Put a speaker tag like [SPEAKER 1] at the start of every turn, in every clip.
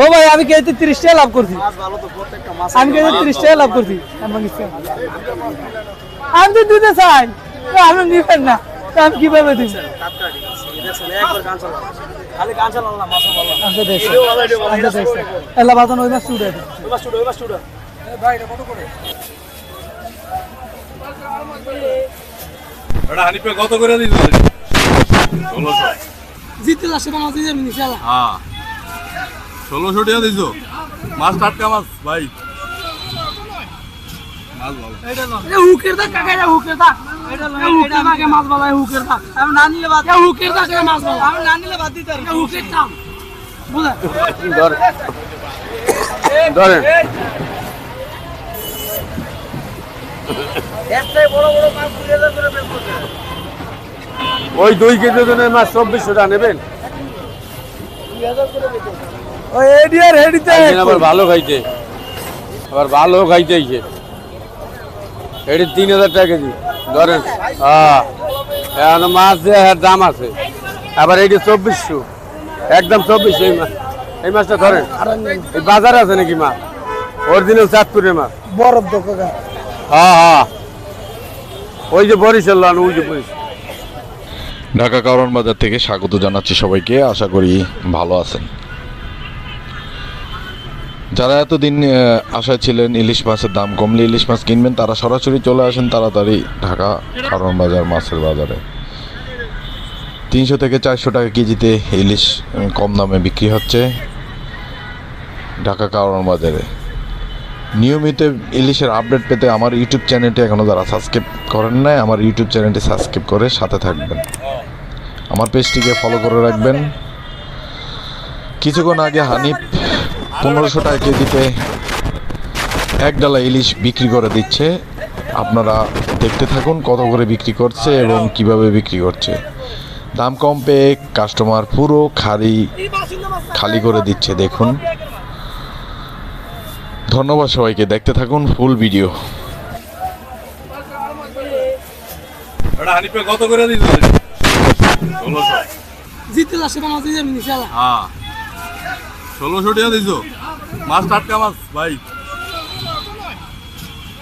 [SPEAKER 1] ও ভাই আমি কেজি তিরিশ টাকা লাভ করছি?
[SPEAKER 2] মাছ ভালো তো প্রত্যেকটা মাছ
[SPEAKER 1] আমি কেজি তিরিশ টাকা লাভ করছি? আমি তো দিতে চাই। আপনি নিবেন না। আমি কীভাবে দিব? জিতে মাছ। দিয়ে নিচে
[SPEAKER 3] হ্যাঁ। ষোলোশো টাকা দিছো। মাছ টাটকা মাছ ভাই ধরেন।
[SPEAKER 2] হাজার করে
[SPEAKER 3] ওই দুই কেজি ওজনের মাছ চব্বিশশো টাকা নেবেন?
[SPEAKER 1] ওই এডিয়ার হেডিতে
[SPEAKER 3] আবার ভালো খাইতে। আবার ভালো খাইতে আইছে। এটি তিন হাজার টাকা কেজি। ধরেন হ্যাঁ। এখন মাছ দাম আছে। আবার এইটি চব্বিশশো। একদম চব্বিশশো। এই মাছ এই মাছটা ধরেন এই বাজারে আছে নাকি মাছ? অরিজিনাল চাঁদপুরের মাছ।
[SPEAKER 1] বরফ
[SPEAKER 3] হ্যাঁ হ্যাঁ। ওই যে বরিশাল ওই যে বরিশাল।
[SPEAKER 4] ঢাকা কারণ বাজার থেকে স্বাগত জানাচ্ছি সবাইকে। আশা করি ভালো আছেন। যারা এতদিন আশায় ছিলেন ইলিশ মাছের দাম কমলে ইলিশ মাছ কিনবেন, তারা সরাসরি চলে আসেন তাড়াতাড়ি ঢাকা কারণ বাজার, মাছের বাজারে। তিনশো থেকে চারশো টাকা কেজিতে ইলিশ কম দামে বিক্রি হচ্ছে ঢাকা কারণ বাজারে। নিয়মিত ইলিশের আপডেট পেতে আমার ইউটিউব চ্যানেলটি এখনও যারা সাবস্ক্রাইব করেন নাই, আমার ইউটিউব চ্যানেলটি সাবস্ক্রাইব করে সাথে থাকবেন। আমার পেজটিকে ফলো করে রাখবেন। কিছুক্ষণ আগে হানিফ পনেরোশো টাকা কেজিতে এক ডালা ইলিশ বিক্রি করে দিচ্ছে। আপনারা দেখতে থাকুন কত করে বিক্রি করছে এবং কীভাবে বিক্রি করছে। দাম কম পেয়ে কাস্টমার পুরো খালি খালি করে দিচ্ছে দেখুন। ধন্যবাদ সবাইকে দেখতে থাকুন ফুল ভিডিও।
[SPEAKER 3] কত করে দিল ষোলোশো টাকা দিছো? মাছ টাটকা মাছ ভাই?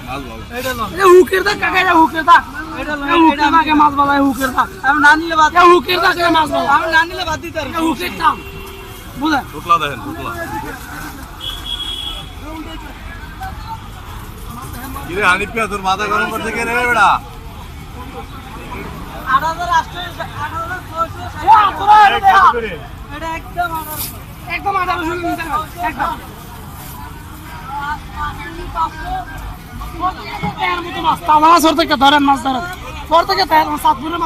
[SPEAKER 3] মাছ
[SPEAKER 1] হুকের কাকা এটা হুকের হুকের মাছ বালাই হুকের দা আমি না নিলে বাদ হুকের দা মাছ বালাই আমি না নিলে বাদ দিতে হুকের দাম বুঝা
[SPEAKER 3] টুকলা দেখেন টুকলা কিরে হানিফ কে তোর মাথা গরম করতে কে রে বেড়া
[SPEAKER 1] আট হাজার আটশো আট হাজার ছয়শো এটা একদম একদম তালা মাছ ওর থেকে ধরেন মাছ ধরেন। ওর থেকে সাতপুরের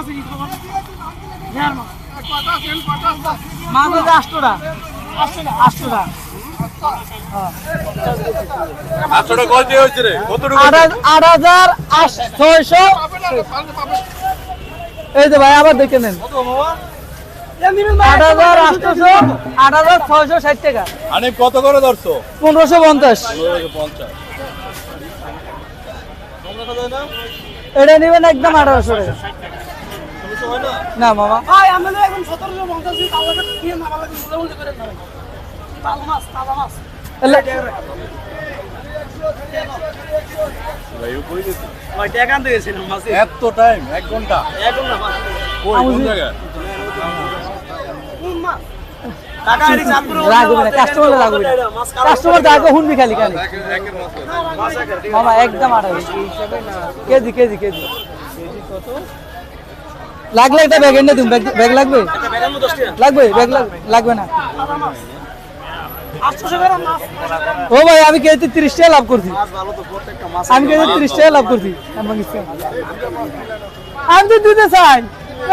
[SPEAKER 1] এই যে ভাই আবার দেখে নেন। আট হাজার আটশোশো আট হাজার ছয়শো ষাট টাকা।
[SPEAKER 3] হানিফ কত করে ধরছো?
[SPEAKER 1] পনেরোশো পঞ্চাশ। এটা নেবেন একদম আঠারোশো টাকা। না মামা।
[SPEAKER 3] এত টাইম এক ঘণ্টা।
[SPEAKER 2] এখন না
[SPEAKER 1] কাস্টমার খালি খালি। মামা একদম কেজি। কেজি কেজি লাগলে একটা ব্যাগ এনে দিন ব্যাগ ব্যাগ লাগবে? ব্যাগ না। ও ভাই আমি কেজি তিরিশ টাকা লাভ করছি।
[SPEAKER 2] মাছ ভালো তো
[SPEAKER 1] আমি কেজি তিরিশ টাকা লাভ করছি। আমি তো দিতে চাই।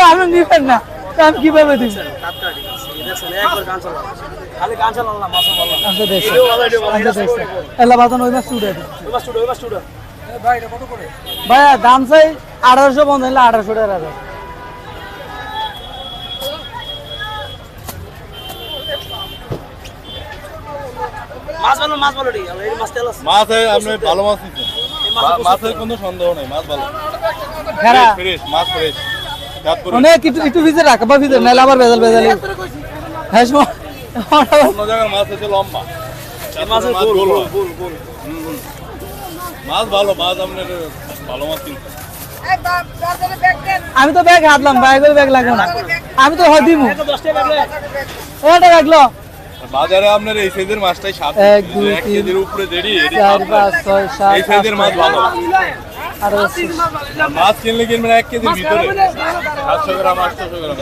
[SPEAKER 1] আমি নিবেন না। আমি কীভাবে দিব?
[SPEAKER 2] টাটকা ঠিক আছে এই দেখছেন একবার গান চালাম খালি গান চালাম না মাছও ভালো
[SPEAKER 1] আচ্ছা আচ্ছা ভাইয়া দাম চাই আঠারোশো পঞ্চাশ আঠারোশো টাকা
[SPEAKER 2] মাছ ভালো মাছ ভালো ঠিক আছে এই মাছ তেল আছে।
[SPEAKER 3] মাছ এই আপনি ভালো মাছ নিচ্ছেন। মাছের কোনো সন্দেহ নেই মাছ ভালো। মাছ ফ্রেশ
[SPEAKER 1] অনেক একটু একটু ভিজে রাখ বা ভিজে নাহলে আবার বেজাল বেজাল হ্যাঁ
[SPEAKER 5] অন্য জায়গার মাছ হচ্ছে লম্বা।
[SPEAKER 2] মাছের গোল
[SPEAKER 5] গোল
[SPEAKER 2] গোল। গোল গোল।
[SPEAKER 5] হুম, হুম। মাছ ভালো মাছ আপনার ভালো মাছ কিন্তু।
[SPEAKER 1] আমি তো ব্যাগ হাতলাম করে ব্যাগ লাগবে না। আমি তো হয় দিমু।
[SPEAKER 2] দশটা লাগলে
[SPEAKER 1] এটা লাগল
[SPEAKER 5] বাজারে আপনার এই সাইজের মাছটাই সাত
[SPEAKER 1] এক, দুই, তিন,
[SPEAKER 5] উপরে দেরি
[SPEAKER 1] চার পাঁচ ছয় সাত
[SPEAKER 5] এই সাইজের মাছ ভালো।
[SPEAKER 1] আরও
[SPEAKER 5] মাছ কিনলে কিনবেন এক কেজির ভিতরে। সাতশো গ্রাম আটশো গ্রাম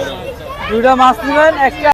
[SPEAKER 1] দুইটা মাছ নেবেন একটা